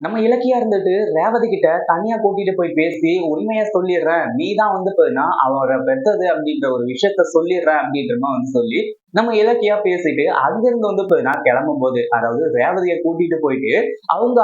நம்ம இலக்கியா இருந்துட்டு ரேவதி கிட்ட தனியா கூட்டிட்டு போய் பேசி உண்மையா சொல்லிடுறேன். நீ தான் வந்து போயினா அவரை பெத்தது அப்படின்ற ஒரு விஷயத்த சொல்லிடுறேன் அப்படின்ற மாதிரி வந்து சொல்லி நம்ம இலக்கியா பேசிட்டு அங்கிருந்து வந்து போயினா கிளம்பும் போது அதாவது ரேவதியை கூட்டிட்டு போயிட்டு அவங்க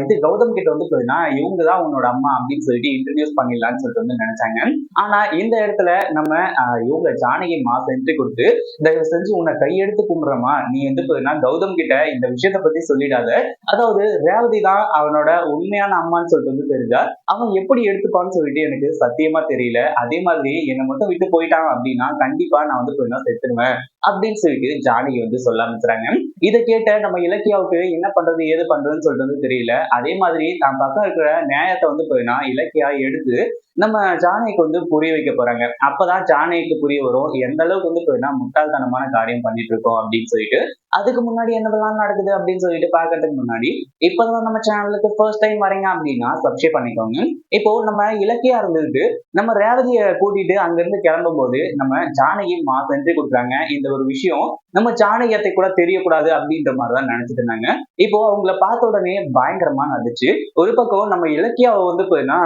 இது கௌதம் கிட்ட வந்து போதுன்னா இவங்க தான் உன்னோட அம்மா அப்படின்னு சொல்லிட்டு இன்ட்ரடியூஸ் பண்ணிடலாம்னு சொல்லிட்டு வந்து நினைச்சாங்க. ஆனா இந்த இடத்துல நம்ம அஹ், இவங்க ஜானகி மா சென்று கொடுத்து தயவு செஞ்சு உன்னை கையெடுத்து கும்பிடுறமா நீ வந்து போதுன்னா கௌதம் கிட்ட இந்த விஷயத்த பத்தி சொல்லிடாத. அதாவது ரேவதி தான் அவனோட உண்மையான அம்மான்னு சொல்லிட்டு வந்து தெரிஞ்சா அவன் எப்படி எடுத்துப்பான்னு சொல்லிட்டு எனக்கு சத்தியமா தெரியல. அதே மாதிரி என்னை மட்டும் விட்டு போயிட்டான் அப்படின்னா கண்டிப்பா நான் வந்து போயினா செத்துருவேன். அப்படின்னு சொல்லிட்டு ஜானகி வந்து சொல்ல ஆரம்பிச்சுறாங்க இதை கேட்ட நம்ம இலக்கியாவுக்கு என்ன பண்றது ஏது பண்றதுன்னு சொல்லிட்டு வந்து தெரியல. அதே மாதிரி தான் பக்கம் இருக்கிற நியாயத்தை வந்து போயினா இலக்கியா எடுத்து நம்ம ஜானகிக்கு வந்து புரிய வைக்க போறாங்க. அப்பதான் ஜானகிக்கு புரிய வரும். எந்த அளவுக்கு வந்து போயினா முட்டாள்தனமான காரியம் பண்ணிட்டு இருக்கோம் அப்படின்னு சொல்லிட்டு அதுக்கு முன்னாடி என்னதெல்லாம் நடக்குது அப்படின்னு சொல்லிட்டு பாக்குறதுக்கு முன்னாடி இப்பதான் நம்ம சேனலுக்கு ஃபர்ஸ்ட் டைம் வரீங்க அப்படின்னா சப்ஸ்கிரைப் பண்ணிக்கோங்க. இப்போ நம்ம இலக்கியா இருந்துட்டு நம்ம ரேவதியை கூட்டிட்டு அங்கிருந்து கிளம்பும் போது நம்ம ஜானகி மா செஞ்சு கொடுக்குறாங்க. இந்த ஒரு விஷயம் நம்ம ஜானகியத்தை கூட தெரியக்கூடாது அப்படின்ற மாதிரி தான் நினைச்சிட்டு இருந்தாங்க. இப்போ அவங்கள பார்த்த உடனே பயங்கரமா நடிச்சு ஒரு பக்கம் நம்ம இலக்கியாவை வந்து போயின்னா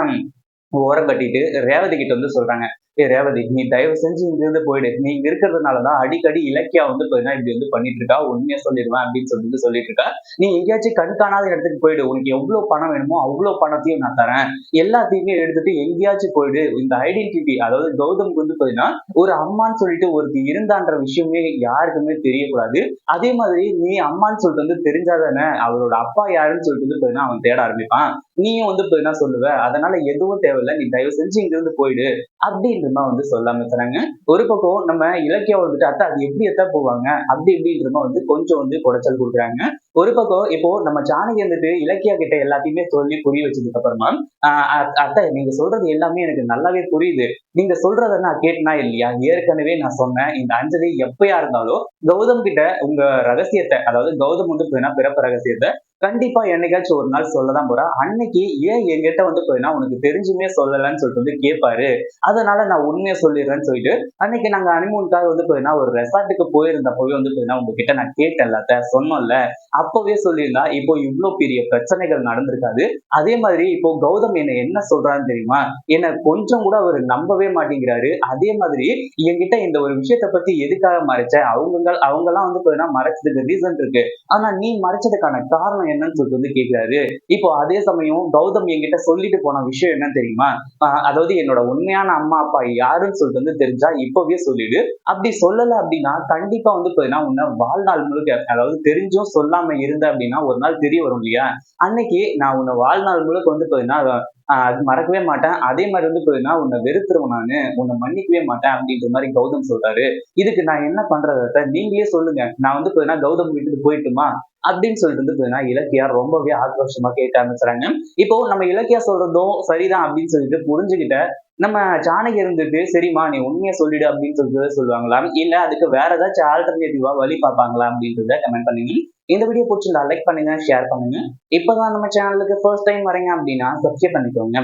ஓரம் கட்டிட்டு ரேவதி கிட்ட வந்து சொல்றாங்க ஏ ரேவதி நீ தயவு செஞ்சு இங்கிருந்து போயிடு. நீ இங்க இருக்கிறதுனாலதான் அடிக்கடி இலக்கியா வந்து போயினா இப்படி வந்து பண்ணிட்டு இருக்கா உண்மையா சொல்லிடுவேன் அப்படின்னு சொல்லிட்டு சொல்லிட்டு இருக்கா நீ எங்கேயாச்சும் கண் காணாத இடத்துக்கு போயிடு. உனக்கு எவ்வளவு பணம் வேணுமோ அவ்வளவு பணத்தையும் நான் தரேன். எல்லாத்தையுமே எடுத்துட்டு எங்கேயாச்சும் போயிடு. இந்த ஐடென்டிட்டி அதாவது கௌதம்க்கு வந்து போயினா ஒரு அம்மான்னு சொல்லிட்டு ஒருத்தி இருந்தான்ற விஷயமே யாருக்குமே தெரியக்கூடாது. அதே மாதிரி நீ அம்மான்னு சொல்லிட்டு வந்து தெரிஞ்சாதானே அவரோட அப்பா யாருன்னு சொல்லிட்டு வந்து போயினா அவன் தேட ஆரம்பிப்பான். நீயும் வந்து போயினா சொல்லுவ? அதனால எதுவும் தேவையில்லை. நீ தயவு செஞ்சு இங்கிருந்து போயிடு. அப்படின்றமா வந்து சொல்ல ஆரம்பிச்சுறாங்க ஒரு பக்கம் நம்ம இலக்கியா வந்துட்டு அத்தை அது எப்படி எத்தா போவாங்க? அப்படி இப்படின்றமா வந்து கொஞ்சம் வந்து குடைச்சல் கொடுக்குறாங்க. ஒரு பக்கம் இப்போ நம்ம ஜானகி வந்துட்டு இலக்கியா கிட்ட எல்லாத்தையுமே சொல்லி புரிய வச்சதுக்கு அப்புறமா அத்தை நீங்க சொல்றது எல்லாமே எனக்கு நல்லாவே புரியுது. நீங்க சொல்றத நான் கேட்டனா இல்லையா? ஏற்கனவே நான் சொன்னேன் இந்த அஞ்சலி எப்பயா இருந்தாலும் கௌதம் கிட்ட உங்க ரகசியத்தை அதாவது கௌதம் வந்து பிறப்பு ரகசியத்தை கண்டிப்பா என்னைக்காச்சும் ஒரு நாள் சொல்லதான் போறா. அன்னைக்கு ஏன் என்கிட்ட வந்து போயினா உனக்கு தெரிஞ்சுமே சொல்லலன்னு சொல்லிட்டு வந்து கேட்பாரு அதனால நான் உண்மையை சொல்லிடுறேன்னு சொல்லிட்டு அன்னைக்கு நாங்க அனிமூனுக்காக வந்து போயினா ஒரு ரெசார்ட்டுக்கு போயிருந்தப்பவே வந்து போயினா உங்ககிட்ட நான் கேட்டேன்ல அத்தை, சொன்னோம்ல. அப்பவே சொல்லியிருந்தா இப்போ இவ்வளவு பெரிய பிரச்சனைகள் நடந்திருக்காது. அதே மாதிரி இப்போ கௌதம் என்ன என்ன சொல்றான்னு தெரியுமா? என்ன கொஞ்சம் கூட அவர் நம்பவே மாட்டேங்கிறாரு. அதே மாதிரி என்கிட்ட இந்த ஒரு விஷயத்த பத்தி எதுக்காக மறைச்ச? அவங்க அவங்கெல்லாம் வந்து போயினா மறைச்சதுக்கு ரீசன் இருக்கு. ஆனா நீ மறைச்சதுக்கான காரணம் என்னன்னு சொல்லிட்டு வந்து கேக்குறாரு. இப்போ அதே சமயம் கௌதம் என்கிட்ட சொல்லிட்டு போன விஷயம் என்ன தெரியுமா? அதாவது என்னோட உண்மையான அம்மா அப்பா யாருன்னு சொல்லிட்டு வந்து தெரிஞ்சா இப்பவே சொல்லிடு. அப்படி சொல்லல அப்படின்னா கண்டிப்பா வந்து பாத்தீங்கன்னா உன்னை வாழ்நாள் முழுக்க அதாவது தெரிஞ்சும் சொல்லாம இருந்த அப்படின்னா ஒரு நாள் தெரிய வரும் இல்லையா? அன்னைக்கு நான் உன்னை வாழ்நாள் முழுக்க வந்து பாத்தீங்கன்னா அது மறக்கவே மாட்டேன். அதே மாதிரி வந்து போயினா உன்னை வெறுத்துருவேன் நான். உன்னை மன்னிக்கவே மாட்டேன் அப்படின்ற மாதிரி கௌதம் சொல்றாரு. இதுக்கு நான் என்ன பண்றத நீங்களே சொல்லுங்க. நான் வந்து பார்த்தீங்கன்னா கௌதம் வீட்டுக்கு போயிட்டுமா? அப்படின்னு சொல்லிட்டு வந்து இலக்கியா ரொம்பவே ஆக்ரோஷமா கேட்க ஆரம்பிச்சுறாங்க. இப்போ நம்ம இலக்கியா சொல்றதும் சரிதான் அப்படின்னு சொல்லிட்டு புரிஞ்சுக்கிட்ட நம்ம ஜானகி இருந்துட்டு சரிம்மா நீ உண்மையை சொல்லிடு அப்படின்னு சொல்லிட்டு சொல்லுவாங்களா? இல்ல அதுக்கு வேற ஏதாச்சும் ஆல்டர்னேட்டிவா வழி பார்ப்பாங்களா அப்படின்றத கமெண்ட் பண்ணுங்க. இந்த வீடியோ பிடிச்சிருந்தா லைக் பண்ணுங்க ஷேர் பண்ணுங்க. இப்பதான் நம்ம சேனலுக்கு ஃபர்ஸ்ட் டைம் வரீங்க அப்படின்னா சப்ஸ்கிரைப் பண்ணிக்கோங்க.